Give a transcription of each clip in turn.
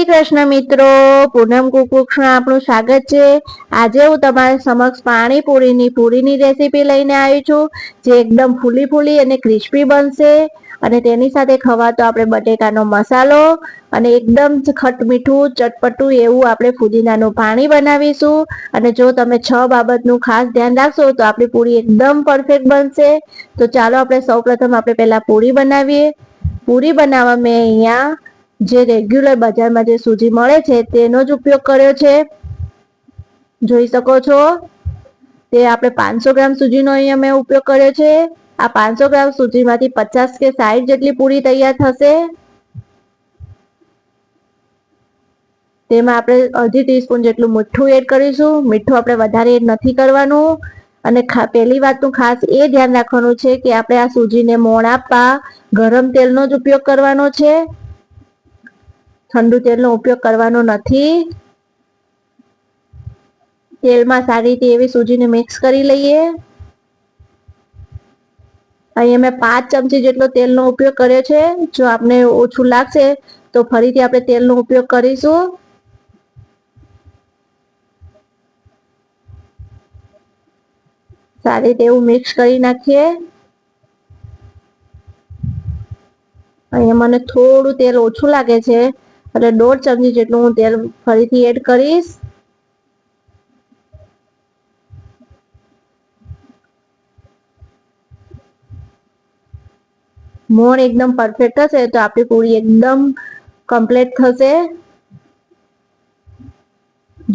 શ્રી કૃષ્ણ મિત્રો, પૂનમ કુકુક્ષમાં આપણું સ્વાગત છે. આજે હું તમારી સમક્ષ પાણીપુરીની પૂરીની રેસીપી લઈને આવી છું, જે એકદમ ફૂલી ફૂલી અને ક્રિસ્પી બનશે. અને તેની સાથે ખવાતો આપણે બટેકાનો મસાલો અને એકદમ ખટ મીઠું ચટપટું એવું આપણે ફુદીનાનું પાણી બનાવીશું. અને જો તમે છ બાબતનું ખાસ ધ્યાન રાખશો, તો આપણી પૂરી એકદમ પરફેક્ટ બનશે. તો ચાલો આપણે સૌપ્રથમ આપણે પહેલા પૂરી બનાવીએ. પૂરી બનાવવા મેં અહીંયા જે રેગ્યુલર બજારમાં જે સૂજી મળે છે, તેનો જ ઉપયોગ કર્યો છે. જોઈ શકો છો. તે આપણે પાંચસો ગ્રામ સૂજીનો અહીંયા મેં ઉપયોગ કર્યો છે. આ પાંચસો ગ્રામ સૂજીમાંથી પચાસ કે સાઠ જેટલી પૂરી તૈયાર થશે. તેમાં આપણે અડધી ટીસ્પૂન જેટલું મીઠું એડ કરીશું. મીઠું આપણે વધારે એડ નથી કરવાનું. અને પહેલી વાતનું ખાસ એ ધ્યાન રાખવાનું છે કે આપણે આ સૂજીને મોણ આપવા ગરમ તેલનો જ ઉપયોગ કરવાનો છે. ઠંડુ તેલનો ઉપયોગ કરવાનો નથી. તેલમાં સારી રીતે એવી સૂજીને મિક્સ કરી લઈએ. અહીંયા મેં પાંચ ચમચી જેટલો તેલનો ઉપયોગ કર્યો છે. જો આપને ઓછું લાગશે તો ફરીથી આપણે તેલનો ઉપયોગ કરીશું. સારી રીતે એવું મિક્સ કરી નાખીએ. અહીંયા મને થોડું તેલ ઓછું લાગે છે. એટલે દોઢ ચમચી જેટલું હું તેલ ફરીથી એડ કરીશ. મોણ એકદમ પરફેક્ટ હશે તો આપણી પૂરી એકદમ કમ્પ્લીટ થશે.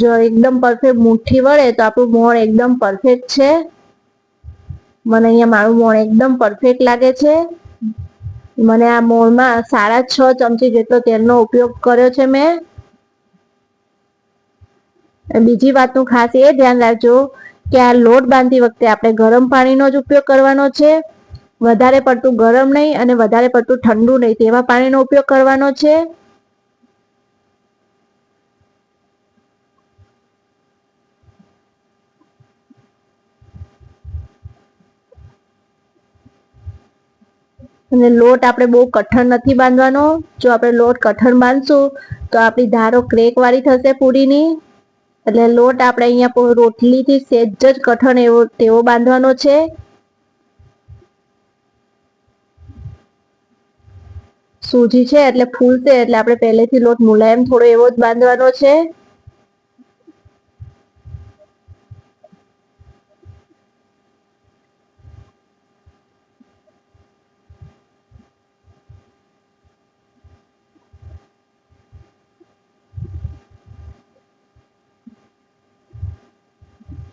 જો એકદમ પરફેક્ટ મુઠ્ઠી વળે, તો આપણું મોણ એકદમ પરફેક્ટ છે. મને અહીંયા મારું મોણ એકદમ પરફેક્ટ લાગે છે. મને આ મોળમાં સાડા છ ચમચી જેટલો તેલનો ઉપયોગ કર્યો છે મેં. બીજી વાતનું ખાસ એ ધ્યાન રાખજો કે આ લોટ બાંધતી વખતે આપણે ગરમ પાણીનો જ ઉપયોગ કરવાનો છે. વધારે પડતું ગરમ નહીં અને વધારે પડતું ઠંડુ નહીં તેવા પાણીનો ઉપયોગ કરવાનો છે. અને લોટ આપણે બહુ કઠણ નથી બાંધવાનો. જો આપણે લોટ કઠણ બાંધશું, તો આપણી ધારો ક્રેક વાળી થશે પૂરીની. એટલે લોટ આપણે અહીંયા રોટલીથી સેજ જ કઠણ એવો, તેવો બાંધવાનો છે. સૂજી છે એટલે ફૂલશે એટલે આપણે પહેલેથી લોટ મુલાયમ થોડો એવો જ બાંધવાનો છે.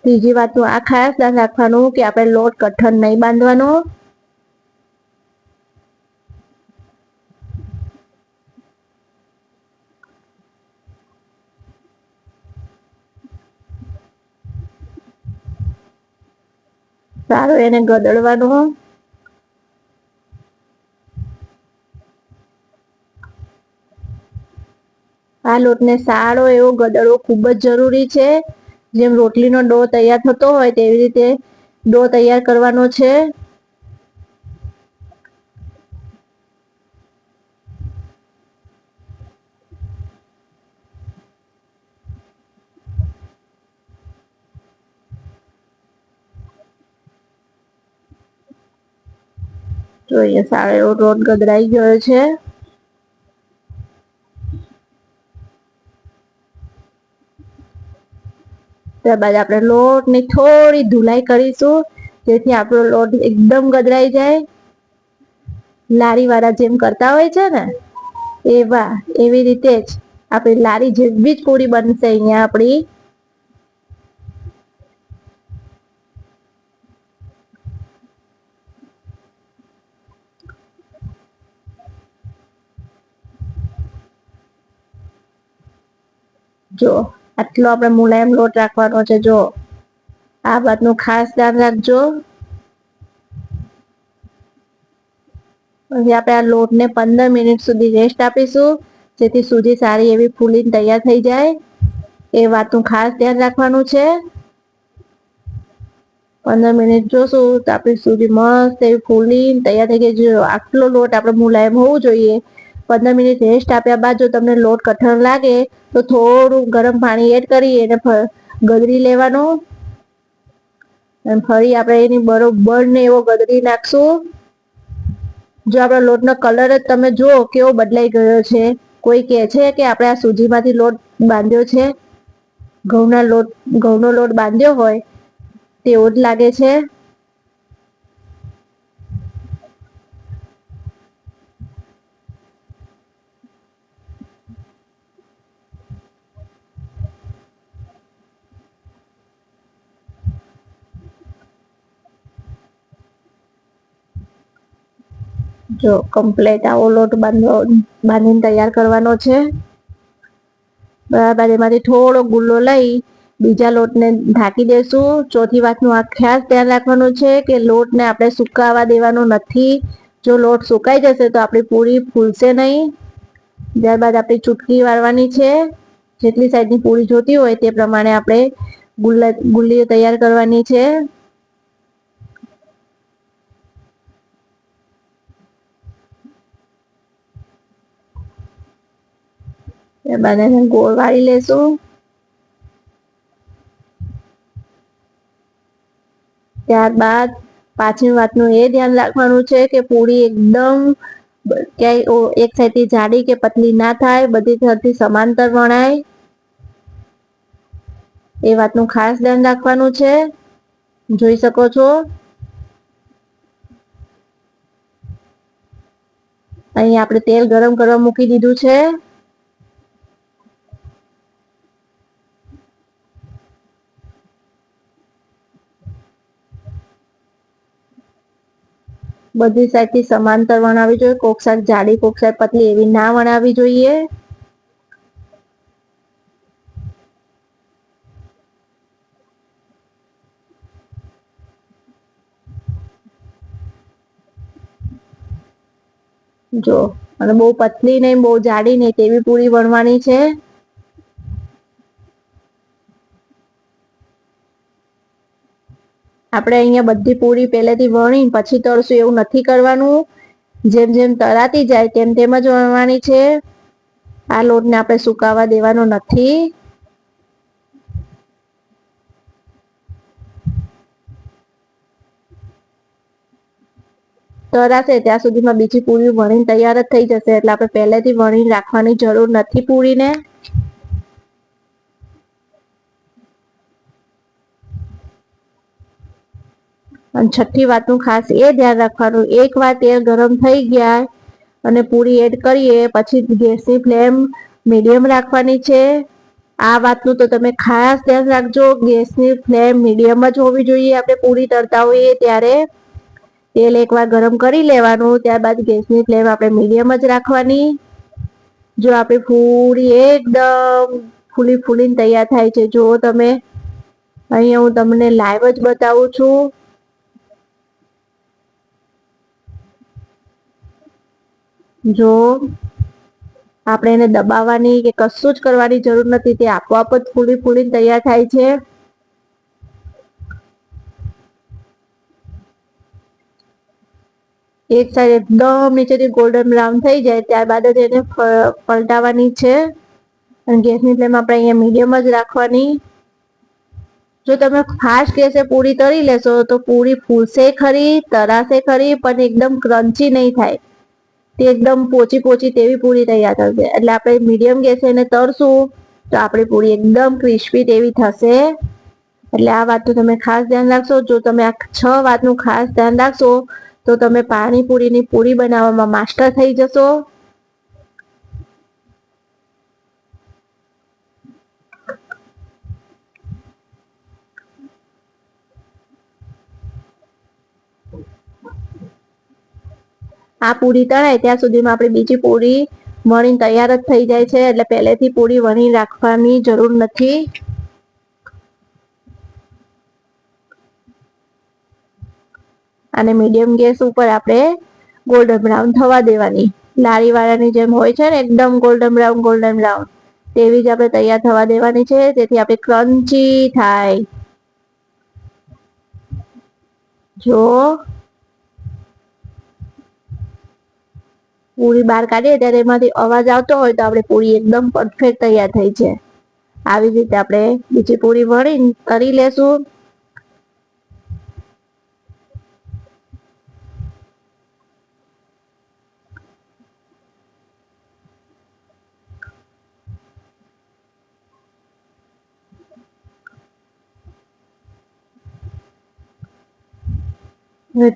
ત્રીજી વાતનું આ ખાસ ધ્યાન રાખવાનું કે આપણે લોટ કઠણ નહીં બાંધવાનો. સારું, એને ગદડવાનો. આ લોટને સારો એવો ગદડવો ખૂબ જ જરૂરી છે. જેમ રોટલીનો ડો તૈયાર થતો હોય તેવી રીતે ડો તૈયાર કરવાનો છે. જોઈએ સારો એવો રોટ ગદરાઈ ગયો છે. ત્યારબાદ આપણે લોટની થોડી ધુલાઈ કરીશું, જેથી આપણો લોટ એકદમ ગદરાઈ જાય. લારી વાળા જેમ કરતા હોય છે ને, એવા, એવી રીતે જ આપણી લારી જેવી જ પૂરી બનશે અહીંયા આપણી. જો આટલો આપણે મુલાયમ લોટ રાખવાનો છે, જો. આ વાતનું ખાસ ધ્યાન રાખજો. આપણે આ લોટને પંદર મિનિટ સુધી રેસ્ટ આપીશું, જેથી સૂજી સારી એવી ફૂલીને તૈયાર થઈ જાય. એ વાતનું ખાસ ધ્યાન રાખવાનું છે. પંદર મિનિટ જોશું, તો આપણી સૂજી મસ્ત એવી ફૂલી તૈયાર થઈ ગઈ. જો આટલો લોટ આપણે મુલાયમ હોવું જોઈએ પંદર મિનિટ રેસ્ટ આપ્યા બાદ જો તમને લોટ કઠણ લાગે, તો થોડું ગરમ પાણી એડ કરી એને ગદરી લેવાનું. અને ફરી આપણે એની બરોબર ને એવો ગદરી નાખશું. જો આપણા લોટનો કલર જ તમે જુઓ કેવો બદલાઈ ગયો છે. કોઈ કહે છે કે આપણે આ સૂજીમાંથી લોટ બાંધ્યો છે? ઘઉંના લોટ, ઘઉંનો લોટ બાંધ્યો હોય, તેવો જ લાગે છે. જો કમ્પ્લેટ આવો લોટ બાંધવો, બાંધીને તૈયાર કરવાનો છે. બરાબર, એમાંથી થોડો ગુલ્લો લઈ બીજા લોટને ઢાંકી દેશું. ચોથી વાતનું આ ખાસ ધ્યાન રાખવાનું છે કે લોટને આપણે સુકાવા દેવાનો નથી. જો લોટ સુકાઈ જશે તો આપણી પૂરી ફૂલશે નહીં. ત્યારબાદ આપણી ચૂટકી વાળવાની છે. જેટલી સાઈઝની પૂરી જોતી હોય તે પ્રમાણે આપણે ગુલ્લા, ગુલ્લીઓ તૈયાર કરવાની છે. એને ગોળ વાળી લેશું. ત્યારબાદ પાછળની વાતનું એ ધ્યાન રાખવાનું છે કે પૂરી એકદમ ક્યાંય એક સાઈડથી જાડી કે પતલી ના થાય, બધી તરફથી સમાંતર વણાય. એ વાતનું ખાસ ધ્યાન રાખવાનું છે. જોઈ શકો છો. અહીં આપણે તેલ ગરમ કરવા મૂકી દીધું છે. બધી સાઈડથી સમાંતર વણાવી જોઈએ. કોક સાઈડ જાડી, કોક સાઈડ પતલી એવી ના વણાવી જોઈએ. જો, અને બહુ પતલી નહીં, બહુ જાડી નહીં, તેવી પૂરી વણવાની છે. આપણે અહીંયા બધી પૂરી પહેલેથી વણી, પછી તળશું એવું નથી કરવાનું. જેમ જેમ તળાતી જાય તેમ તેમ જ વણવાની છે. આ લોટને આપણે સુકાવા દેવાનો નથી. તરાશે, ત્યાં સુધીમાં બીજી પૂરી વણીને તૈયાર જ થઈ જશે, એટલે આપણે પહેલેથી વણીને રાખવાની જરૂર નથી પૂરીને. અને છઠ્ઠી વાતનું ખાસ એ ધ્યાન રાખવાનું, એક વાર તેલ ગરમ થઈ ગયા અને પૂરી એડ કરીએ, પછી ગેસની ફ્લેમ મીડિયમ રાખવાની છે. આ વાતનું તો તમે ખાસ ધ્યાન રાખજો, ગેસની ફ્લેમ મીડિયમ જ હોવી જોઈએ, આપણે પૂરી તરતા હોઈએ ત્યારે. તેલ એકવાર ગરમ કરી લેવાનું, ત્યારબાદ ગેસની ફ્લેમ આપણે મીડિયમ જ રાખવાની. જો આપણી પૂરી એકદમ ફૂલી ફૂલીને તૈયાર થાય છે, જો તમે, અહીંયા હું તમને લાઈવ જ બતાવું છું. જો આપણે એને દબાવવાની કે કશું જ કરવાની જરૂર નથી, તે આપોઆપ જ ફૂલી ફૂલીને તૈયાર થાય છે. એક સાઈડ એકદમ નીચેથી ગોલ્ડન બ્રાઉન થઈ જાય, ત્યારબાદ જ એને પલટાવાની છે. અને ગેસની ફ્લેમ આપણે અહીંયા મીડિયમ જ રાખવાની. જો તમે ફાસ્ટ ગેસે પૂરી તળી લેશો તો પૂરી ફૂલશે ખરી, તરાશે ખરી, પણ એકદમ ક્રન્ચી નહીં થાય. તે એકદમ પોચી પોચી તેવી પૂરી તૈયાર થશે. એટલે આપણે મીડિયમ ગેસે એને તરશું તો આપણી પૂરી એકદમ ક્રિસ્પી તેવી થશે. એટલે આ વાતનું તમે ખાસ ધ્યાન રાખશો. જો તમે આ છ વાતનું ખાસ ધ્યાન રાખશો, તો તમે પાણીપુરીની પૂરી બનાવવામાં માસ્ટર થઈ જશો. આ પૂરી તળાય ત્યાં સુધીમાં આપણે બીજી પૂરી વણી તૈયાર જ થઈ જાય છે, એટલે પહેલેથી પૂરી વણી રાખવાની જરૂર નથી. અને મીડિયમ ગેસ ઉપર આપણે ગોલ્ડન બ્રાઉન થવા દેવાની. લારી વાળાની જેમ હોય છે ને, એકદમ ગોલ્ડન બ્રાઉન ગોલ્ડન બ્રાઉન તેવી જ આપણે તૈયાર થવા દેવાની છે, તેથી આપણે ક્રન્ચી થાય. જો પૂરી બહાર કાઢીએ ત્યારે એમાંથી અવાજ આવતો હોય તો આપણે પૂરી એકદમ પરફેક્ટ તૈયાર થઈ છે. આવી રીતે આપણે બીજી પૂરી વળી તરી લેશું.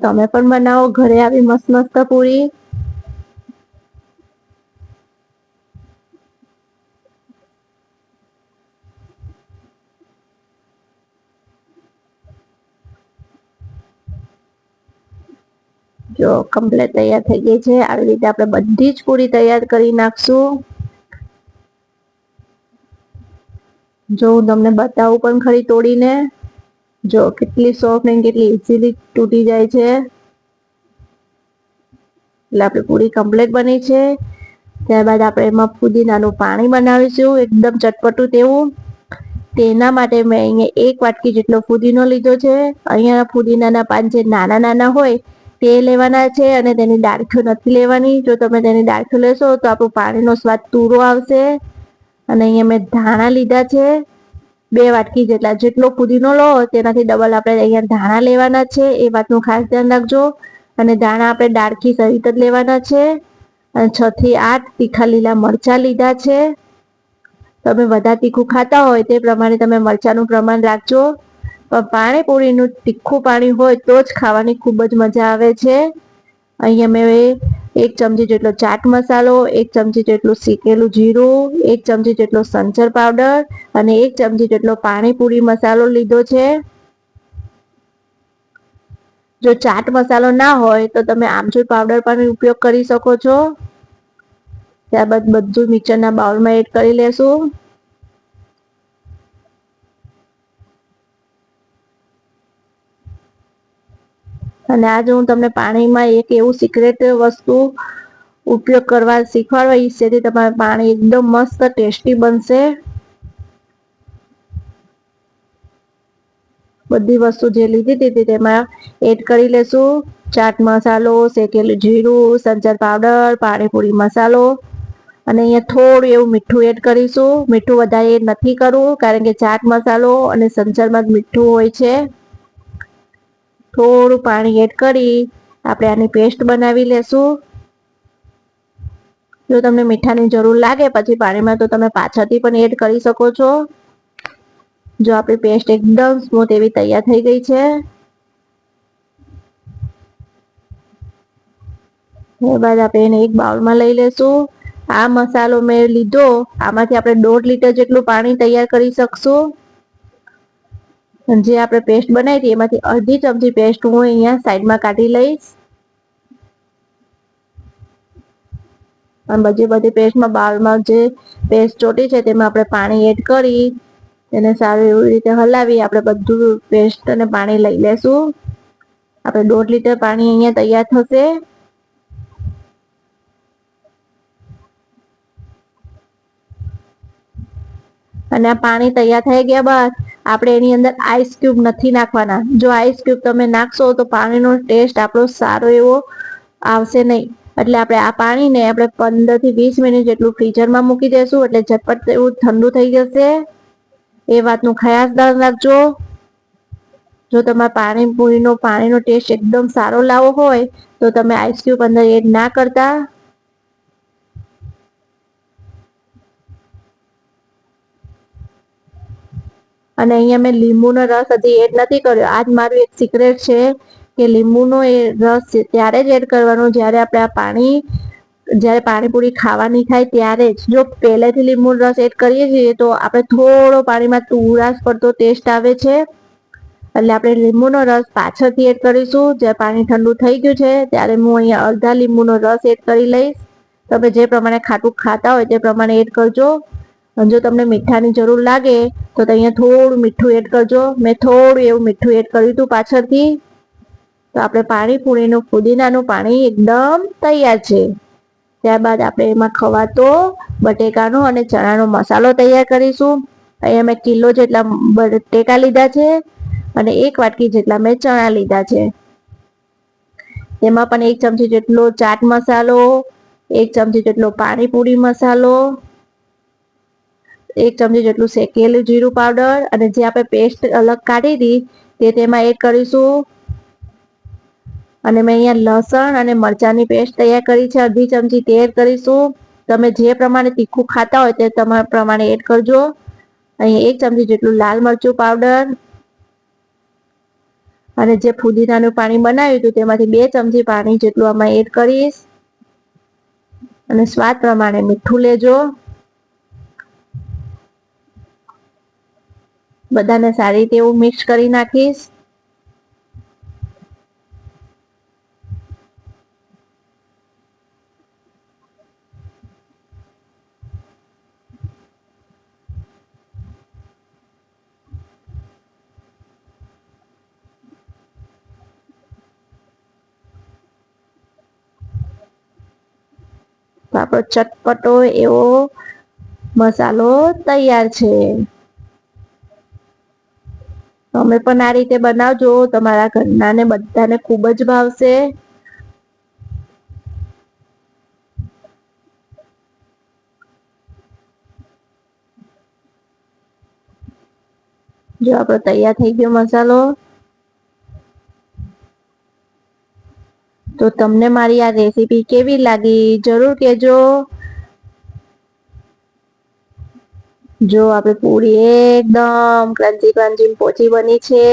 તમે પણ બનાવો, ઘરે આવી મસ્ત મસ્ત પૂરી. જો કમ્પ્લેટ તૈયાર થઈ ગઈ છે. આવી રીતે આપણે બધી જ પૂરી તૈયાર કરી નાખશું. જો હું તમને બતાવું પણ ખરી તોડીને. જો કેટલી સોફ્ટ ને કેટલી ઇઝીલી તૂટી જાય છે. એટલે આપણી પૂરી કમ્પ્લેટ બની છે. ત્યારબાદ આપણે એમાં પુદીનાનું પાણી બનાવીશું. એકદમ ચટપટું તેવું. તેના માટે મેં અહીંયા એક વાટકી જેટલો ફુદીનો લીધો છે. અહીંયા ફુદીનાના પાન જે નાના નાના હોય તે લેવાના છે અને તેની ડાળખીઓ નથી લેવાની. જો તમે તેની ડાળખીઓ લેશો, તો આપણું પાણીનો સ્વાદ તૂરો આવશે. અને અહીંયા મેં ધાણા લીધા છે. બે વાટકી જેટલા જેટલો પુદીનો લો, તેનાથી ડબલ આપણે અહીંયા ધાણા લેવાના છે. એ વાતનું ખાસ ધ્યાન રાખજો. અને ધાણા આપણે ડાળખી સહિત જ લેવાના છે. અને છ થી આઠ તીખા લીલા મરચા લીધા છે. તમે વધારે તીખું ખાતા હોય તે પ્રમાણે તમે મરચાનું પ્રમાણ રાખજો. પાણીપુરીનું તીખું પાણી હોય તો જ ખાવાની ખૂબ જ મજા આવે છે. અહીંયા મેં એક ચમચી જેટલો ચાટ મસાલો, એક ચમચી જેટલું શેકેલું જીરું, એક ચમચી જેટલો સંચર પાવડર અને એક ચમચી જેટલો પાણીપુરી મસાલો લીધો છે. જો ચાટ મસાલો ના હોય તો તમે આમચૂર પાવડર પણ ઉપયોગ કરી શકો છો. ત્યારબાદ બધું મિક્સરના બાઉલમાં એડ કરી લેશું. અને આજે હું તમને પાણીમાં એક એવું સિક્રેટ વસ્તુ ઉપયોગ કરવા શીખવાડવા જેથી તમારું પાણી એકદમ મસ્ત ટેસ્ટી બનશે. બધી વસ્તુ જે લીધી હતી તેમાં એડ કરી લેશું. ચાટ મસાલો, શેકેલું જીરું, સંચર પાવડર, પાણીપુરી મસાલો. અને અહીંયા થોડું એવું મીઠું એડ કરીશું. મીઠું વધારે એડ નથી કરવું, કારણ કે ચાટ મસાલો અને સંચરમાં જ મીઠું હોય છે. થોડું પાણી એડ કરી આપણે આની પેસ્ટ બનાવી લેશું. જો તમને મીઠાની જરૂર લાગે પછી પાણીમાં તો તમે પાછળથી પણ એડ કરી શકો છો. જો આપણી પેસ્ટ એકદમ સ્મૂથ એવી તૈયાર થઈ ગઈ છે. ત્યારબાદ આપણે એને એક બાઉલમાં લઈ લેશું. આ મસાલો મેં લીધો. આમાંથી આપણે દોઢ લીટર જેટલું પાણી તૈયાર કરી શકશું. જે આપણે પેસ્ટ બનાવી હતી, એમાંથી અડધી ચમચી પેસ્ટ હું અહીંયા સાઈડમાં કાઢી લઈશ. અને બધી બધી પેસ્ટમાં બાઉલમાં જે પેસ્ટ ચોટી છે, તેમાં આપણે પાણી એડ કરી તેને સારી એવી રીતે હલાવી, આપણે બધું પેસ્ટ અને પાણી લઈ લેશું. આપણે દોઢ લીટર પાણી અહીંયા તૈયાર થશે. અને આ પાણી તૈયાર થઈ ગયા બાદ આપણે એની અંદર આઈસ ક્યુબ નથી નાખવાના. જો આઈસ ક્યુબ તમે નાખશો તો પાણીનો ટેસ્ટ આપણો સારો એવો આવશે નહીં. એટલે આપણે આ પાણીને આપણે પંદરથી વીસ મિનિટ જેટલું ફ્રીઝરમાં મૂકી દઈશું એટલે ઝટપટ એવું ઠંડુ થઈ જશે. એ વાતનું ખાસ ધ્યાન રાખજો. જો તમારે પાણીપુરીનો પાણીનો ટેસ્ટ એકદમ સારો લાવવો હોય તો તમે આઈસ ક્યુબ અંદર એડ ના કરતા. અને અહીંયા મેં લીંબુનો રસ હજી એડ નથી કર્યો. આજ મારું એક સિક્રેટ છે કે લીંબુનો એ રસ ત્યારે જ એડ કરવાનો, જ્યારે આપણે આ પાણી, જ્યારે પાણીપુરી ખાવાની થાય ત્યારે જ. જો પહેલેથી લીંબુનો રસ એડ કરીએ છીએ તો આપણે થોડો પાણીમાં તુરાશ પડતો ટેસ્ટ આવે છે. એટલે આપણે લીંબુનો રસ પાછળથી એડ કરીશું. જ્યારે પાણી ઠંડુ થઈ ગયું છે, ત્યારે હું અહીંયા અડધા લીંબુનો રસ એડ કરી લઈશ. તમે જે પ્રમાણે ખાટું ખાતા હોય તે પ્રમાણે એડ કરજો. અને જો તમને મીઠાની જરૂર લાગે, તો અહીંયા થોડું મીઠું એડ કરજો. મેં થોડું એવું મીઠું એડ કર્યું હતું પાછળથી. તો આપણે પાણીપુરીનું ફુદીનાનું પાણી એકદમ તૈયાર છે. ત્યારબાદ આપણે એમાં ખવાતો બટેકાનો અને ચણાનો મસાલો તૈયાર કરીશું. અહીંયા મેં કિલો જેટલા બટેકા લીધા છે અને એક વાટકી જેટલા મેં ચણા લીધા છે. તેમાં પણ એક ચમચી જેટલો ચાટ મસાલો, એક ચમચી જેટલો પાણીપુરી મસાલો એક ચમચી જેટલું શેકેલું જીરું પાવડર અને જે આપણે પેસ્ટ અલગ કાઢી હતી તે તેમાં એડ કરીશું. અને મેં અહીંયા લસણ અને મરચાંની પેસ્ટ તૈયાર કરી છે. અડધી ચમચી તે એડ કરીશું. તમે જે પ્રમાણે તીખું ખાતા હોય તે તમારા પ્રમાણે એડ કરજો. અહીં એક ચમચી જેટલું લાલ મરચું પાવડર અને જે ફુદીનાનું પાણી બનાવ્યું હતું તેમાંથી બે ચમચી પાણી જેટલું આમાં એડ કરીશ. અને સ્વાદ પ્રમાણે મીઠું લેજો. બધાને સારી રીતે એવું મિક્સ કરી નાખીશ. આપણો ચટપટો એવો મસાલો તૈયાર છે. તમે પણ આ રીતે બનાવજો. તમારા ઘરનાને બધાને ખૂબ જ ભાવશે. જો આપણો તૈયાર થઈ ગયો મસાલો. તો તમને મારી આ રેસીપી કેવી લાગી જરૂર કહેજો. જો આપણે પૂરી એકદમ ક્રન્ચી ક્રન્ચી પોચી બની છે.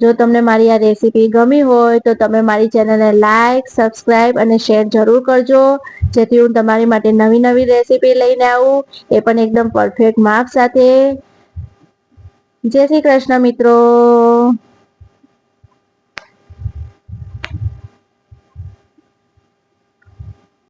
જો તમને મારી આ રેસીપી ગમી હોય તો તમે મારી ચેનલને લાઈક સબસ્ક્રાઈબ અને શેર જરૂર કરજો. જેથી હું તમારી માટે નવી નવી રેસીપી લઈને આવું. એ પણ એકદમ પરફેક્ટ માપ સાથે. જય શ્રી કૃષ્ણ મિત્રો.